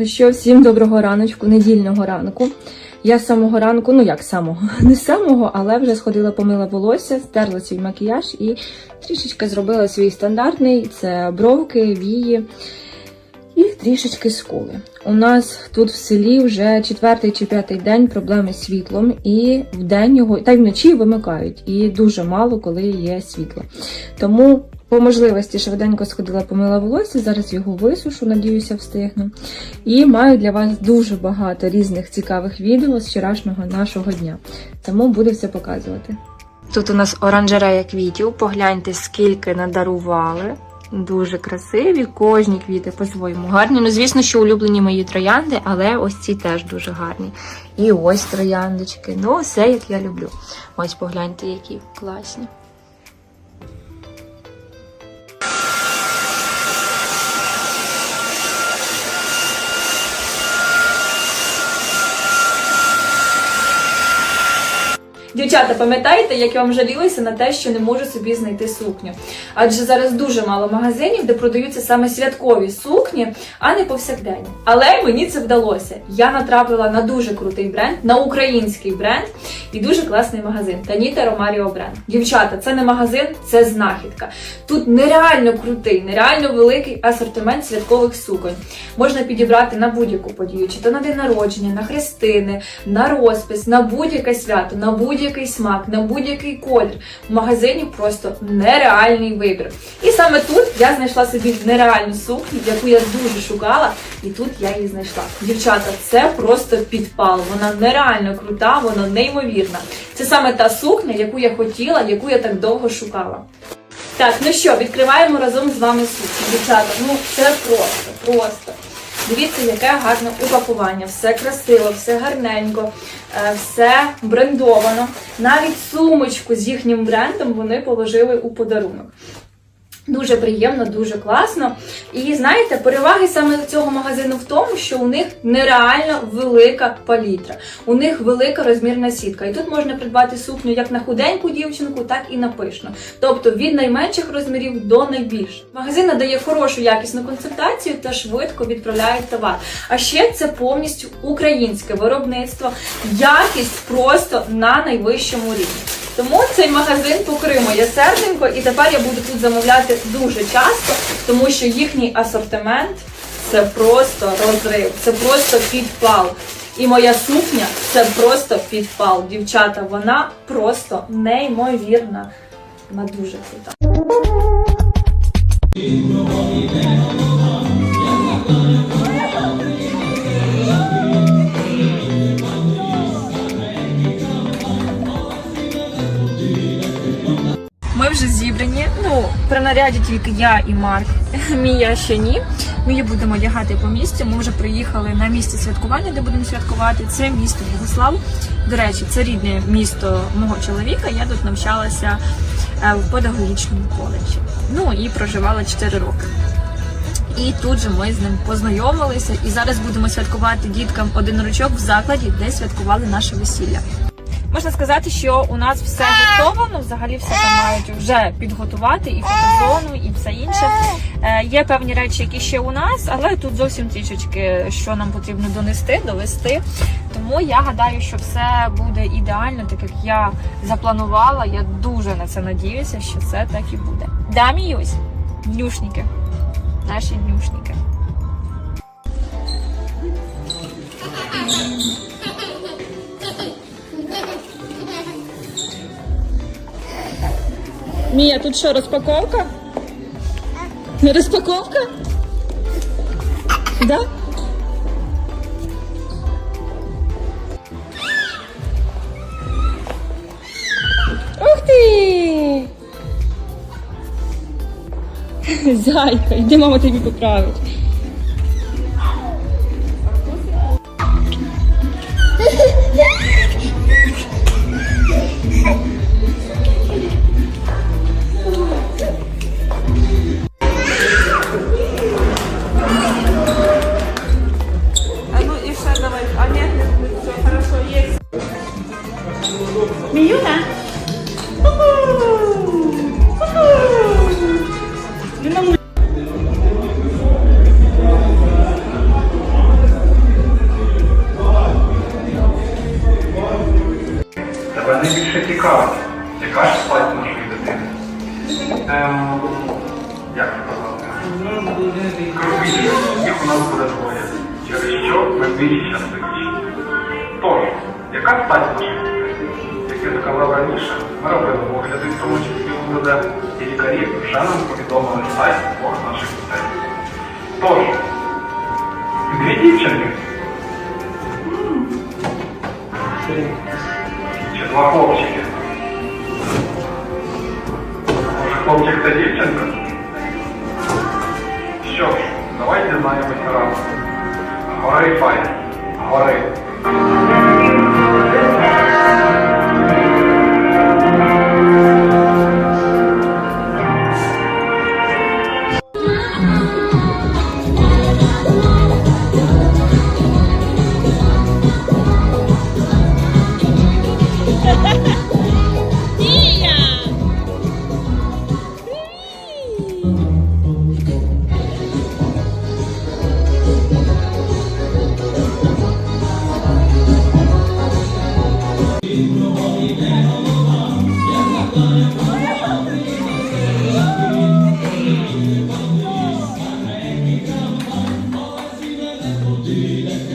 Ну що, всім доброго раночку, недільного ранку. Я з самого ранку, ну як самого, не з самого, але вже сходила, помила волосся, стерла свій макіяж і трішечки зробила свій стандартний: це бровки, вії і трішечки скули. У нас тут в селі вже четвертий чи п'ятий день проблеми з світлом, і в день його, та й вночі вимикають, і дуже мало коли є світло. Тому по можливості швиденько сходила, помила волосся, зараз його висушу, надіюся, встигну. І маю для вас дуже багато різних цікавих відео з вчорашнього нашого дня. Тому буду все показувати. Тут у нас оранжерея квітів. Погляньте, скільки надарували. Дуже красиві, кожні квіти по-своєму гарні. Ну, звісно, що улюблені мої троянди, але ось ці теж дуже гарні. І ось трояндочки. Ну, все як я люблю. Ось погляньте, які класні. Дівчата, пам'ятаєте, як я вам жалілася на те, що не можу собі знайти сукню? Адже зараз дуже мало магазинів, де продаються саме святкові сукні, а не повсякденні. Але мені це вдалося. Я натрапила на дуже крутий бренд, на український бренд і дуже класний магазин. Таніта Ромаріо бренд. Дівчата, це не магазин, це знахідка. Тут нереально крутий, нереально великий асортимент святкових суконь. Можна підібрати на будь-яку подію, чи то на день народження, на хрестини, на розпис, на будь-яке свято, на будь-який смак, на будь-який колір. В магазині просто нереальний вибір. І саме тут я знайшла собі нереальну сукню, яку я дуже шукала, і тут я її знайшла. Дівчата, це просто підпал. Вона нереально крута, вона неймовірна. Це саме та сукня, яку я хотіла, яку я так довго шукала. Так, ну що, відкриваємо разом з вами сукню. Дівчата, ну це просто, просто. Дивіться, яке гарне упакування, все красиво, все гарненько, е, все брендовано. Навіть сумочку з їхнім брендом вони положили у подарунок. Дуже приємно, дуже класно. І знаєте, переваги саме цього магазину в тому, що у них нереально велика палітра, у них велика розмірна сітка. І тут можна придбати сукню як на худеньку дівчинку, так і на пишну. Тобто від найменших розмірів до найбільших. Магазин надає хорошу якісну консультацію та швидко відправляють товар. А ще це повністю українське виробництво, якість просто на найвищому рівні. Тому цей магазин покрив моє серденько, і тепер я буду тут замовляти дуже часто, тому що їхній асортимент це просто розрив, це просто підпал. І моя сукня це просто підпал. Дівчата, вона просто неймовірна. Вона дуже крута. Вже зібрані. Ну, при наряді тільки я і Марк. Мія ще ні. Ми її будемо одягати по місті. Ми вже приїхали на місце святкування, де будемо святкувати. Це місто Богослав. До речі, це рідне місто мого чоловіка. Я тут навчалася е, в педагогічному коледжі. Ну і проживала 4 роки. І тут же ми з ним познайомилися. І зараз будемо святкувати діткам один рочок в закладі, де святкували наше весілля. Можна сказати, що у нас все готово, ну взагалі все там мають вже підготувати і фотозону, і все інше. Е, є певні речі, які ще у нас, але тут зовсім трішечки, що нам потрібно донести, довести. Тому я гадаю, що все буде ідеально, так як я запланувала. Я дуже на це надіюся, що це так і буде. Да, Міюсь? Днюшники. Наші днюшники. Мія, тут що, розпаковка? Розпаковка? Да? Ух ти! Зайка, йди мама тобі поправить. Кропіть, їх у нас буде двоє. Через що ми більш щасливіші. Тож, яка стать наших дітей? Як я сказав раніше, ми робили огляди, в тому числі УЗД, і лікарі вже нам повідомили стать двох наших дітей. Тож, дві дівчинки чи два хлопчики? хлопчик та дівчинка? Що ж, давайте дізнаємося разом. Гори файт. Гори. Dile